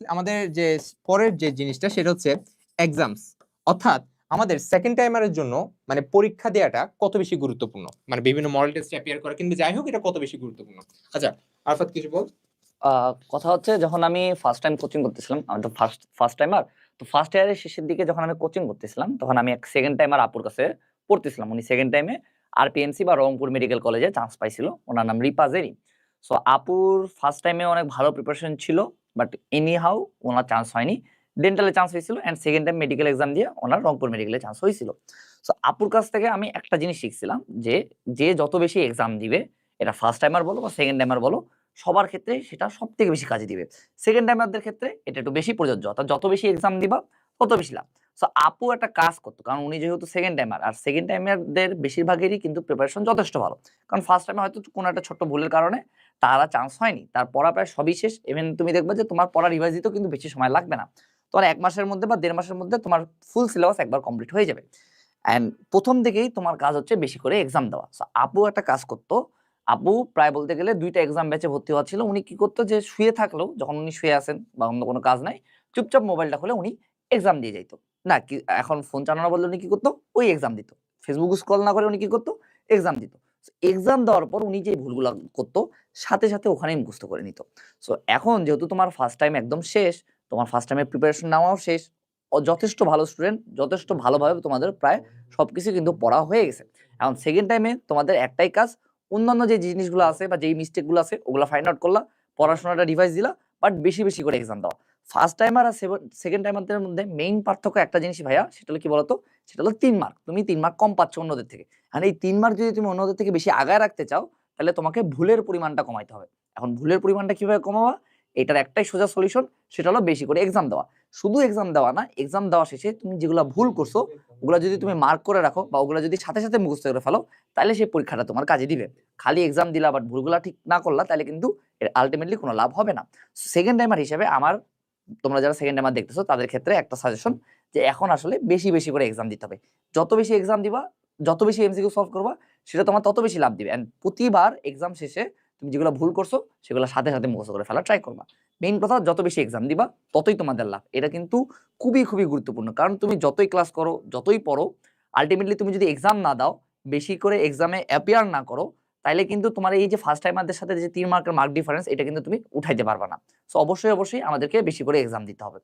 আমাদের যে পরের যে জিনিসটা সেটা হচ্ছে এক্সামস অর্থাৎ আমাদের সেকেন্ড টাইমারের জন্য মানে পরীক্ষা দেওয়াটা কত বেশি গুরুত্বপূর্ণ? মানে বিভিন্ন মডেল টেস্ট অ্যাপিয়ার করা কিংবা যাই হোক, এটা কত বেশি গুরুত্বপূর্ণ? আচ্ছা আরফাত, কিছু বল। কথা হচ্ছে যখন আমি ফার্স্ট টাইম কোচিং করতেছিলাম আমি তো ফার্স্ট ফার্স্ট টাইমার তো ফার্স্ট ইয়ারের শেষের দিকে যখন আমি কোচিং করতেছিলাম, তখন আমি এক সেকেন্ড টাইমার আপুর কাছে পড়তেছিলাম। উনি সেকেন্ড টাইমে আরপিএমসি বা রংপুর মেডিকেল কলেজে চান্স পাইছিল। ওনার নাম রিপা জেরি। সো আপুর ফার্স্ট টাইমে অনেক ভালো প্রিপারেশন ছিল। বাট এনি হাউ ওনার চান্স হয়নি। ডেন্টালে চান্স হয়েছিল and second time medical exam দিয়ে ওনার রংপুর মেডিকেলে চান্স হয়েছিল। সো আপুর কাছ থেকে আমি একটা জিনিস শিখছিলাম যে যে যত বেশি এক্সাম দিবে, এটা ফার্স্ট টাইমার বলো বা সেকেন্ড টাইমার বলো, সবার ক্ষেত্রে সেটা সব থেকে বেশি কাজে দিবে। সেকেন্ড টাইমারদের ক্ষেত্রে এটা একটু বেশি প্রযোজ্য। অর্থাৎ যত বেশি এক্সাম দিবা, তত বেশি লাভ। সো আপু একটা কাজ করতো, কারণ উনি যেহেতু সেকেন্ড টাইমার আর সেকেন্ড টাইমারদের বেশিরভাগেরই কিন্তু প্রিপারেশন যথেষ্ট ভালো। কারণ ফার্স্ট টাইমে হয়তো কোনো একটা ছোট্ট ভুলের কারণে তারা চান্স হয়নি, তার পড়া প্রায় সবই শেষ। ইভেন তুমি দেখবে যে তোমার পড়া রিভাইজ দিতেও কিন্তু বেশি সময় লাগবে না। তোমার এক মাসের মধ্যে বা দেড় মাসের মধ্যে তোমার ফুল সিলেবাস একবার কমপ্লিট হয়ে যাবে। অ্যান্ড প্রথম থেকেই তোমার কাজ হচ্ছে বেশি করে এক্সাম দেওয়া। সো আপু একটা কাজ করতো, আপু প্রায় বলতে গেলে দুইটা এক্সাম ব্যাচে ভর্তি হওয়া ছিল। উনি কি করতো যে শুয়ে থাকলেও, যখন উনি শুয়ে আসেন বা অন্য কোনো কাজ নাই, চুপচাপ মোবাইলটা খুলে উনি এক্সাম দিয়ে যাইতো। না, কি, এখন ফোন চালানোর বদলে উনি কি করতো? ওই এক্সাম দিত। ফেসবুক স্ক্রল না করে উনি কি করতো? এক্সাম দিত। এক্সাম দেওয়ার পর উনি যে ভুলগুলো করতো, সাথে সাথে ওখানেই মুখস্থ করে নিত। সো এখন যেহেতু তোমার ফার্স্ট টাইম একদম শেষ, তোমার ফার্স্ট টাইমের প্রিপারেশন নেওয়াও শেষ যথেষ্ট ভালো স্টুডেন্ট যথেষ্ট ভালোভাবে তোমাদের প্রায় সবকিছু কিন্তু পড়া হয়ে গেছে। এখন সেকেন্ড টাইমে তোমাদের একটাই কাজ, অন্যান্য যে জিনিসগুলো আছে বা যেই মিস্টেকগুলো আছে, ওগুলো ফাইন্ড আউট করলা, পড়াশোনাটা রিভাইজ দিলা বাট বেশি বেশি করে এক্সাম দেওয়া। ফার্স্ট টাইমার আর সেকেন্ড টাইমারদের মধ্যে মেইন পার্থক্য একটা জিনিস ভাইয়া, সেটা হলো কি বলতো? সেটা হলো তিন মার্ক তুমি তিন মার্ক কম পাচ্ছ অন্যদের থেকে। আর এই তিন মার্ক যদি তুমি অন্যদের থেকে বেশি আগায় রাখতে চাও, তাহলে তোমাকে ভুলের পরিমাণটা কমাইতে হবে। এখন ভুলের পরিমাণটা কীভাবে কমাবা? এটার একটাই সোজা সলিউশন সেটা হলো বেশি করে এক্সাম দেওয়া। শুধু এক্সাম দেওয়া না এক্সাম দেওয়া শেষে তুমি যেগুলো ভুল করছ, ওগুলো যদি তুমি মার্ক করে রাখো বা ওগুলো যদি সাথে সাথে মুখস্থ করে ফেলো, তাহলে সেই পরীক্ষাটা তোমার কাজে দিবে। খালি এক্সাম দিলা বাট ভুলগুলা ঠিক না করলা, তাহলে কিন্তু আলটিমেটলি কোনো লাভ হবে না। সেকেন্ড টাইমার হিসেবে আমার তোমরা যারা সেকেন্ড টাইমার দেখতেছো, তাদের ক্ষেত্রে একটা সাজেশন যে এখন আসলে বেশি বেশি করে এক্সাম দিতে হবে। যত বেশি এক্সাম দিবা, যত বেশি এমসিকিউ সলভ করবা, সেটা তোমার তত বেশি লাভ দিবে। এন্ড প্রতিবার এক্সাম শেষে তুমি যেগুলো ভুল করছ, সেগুলো সাথে সাথে মুখস্থ করে ফেলা ট্রাই করবা। মেইন কথা, যত বেশি এক্সাম দিবা, ততই তোমাদের লাভ। এটা কিন্তু খুবই খুবই গুরুত্বপূর্ণ। কারণ তুমি যতই ক্লাস করো, যতই পড়ো আলটিমেটলি তুমি যদি এক্সাম না দাও, বেশি করে এক্সামে অ্যাপিয়ার না করো তাইলে কিন্তু তোমার এই যে ফার্স্ট টাইমারদের সাথে যে তিন মার্কের মার্ক ডিফারেন্স এটা কিন্তু তুমি উঠাইতে পারবে না। সো অবশ্যই অবশ্যই আমাদেরকে বেশি করে এক্সাম দিতে হবে।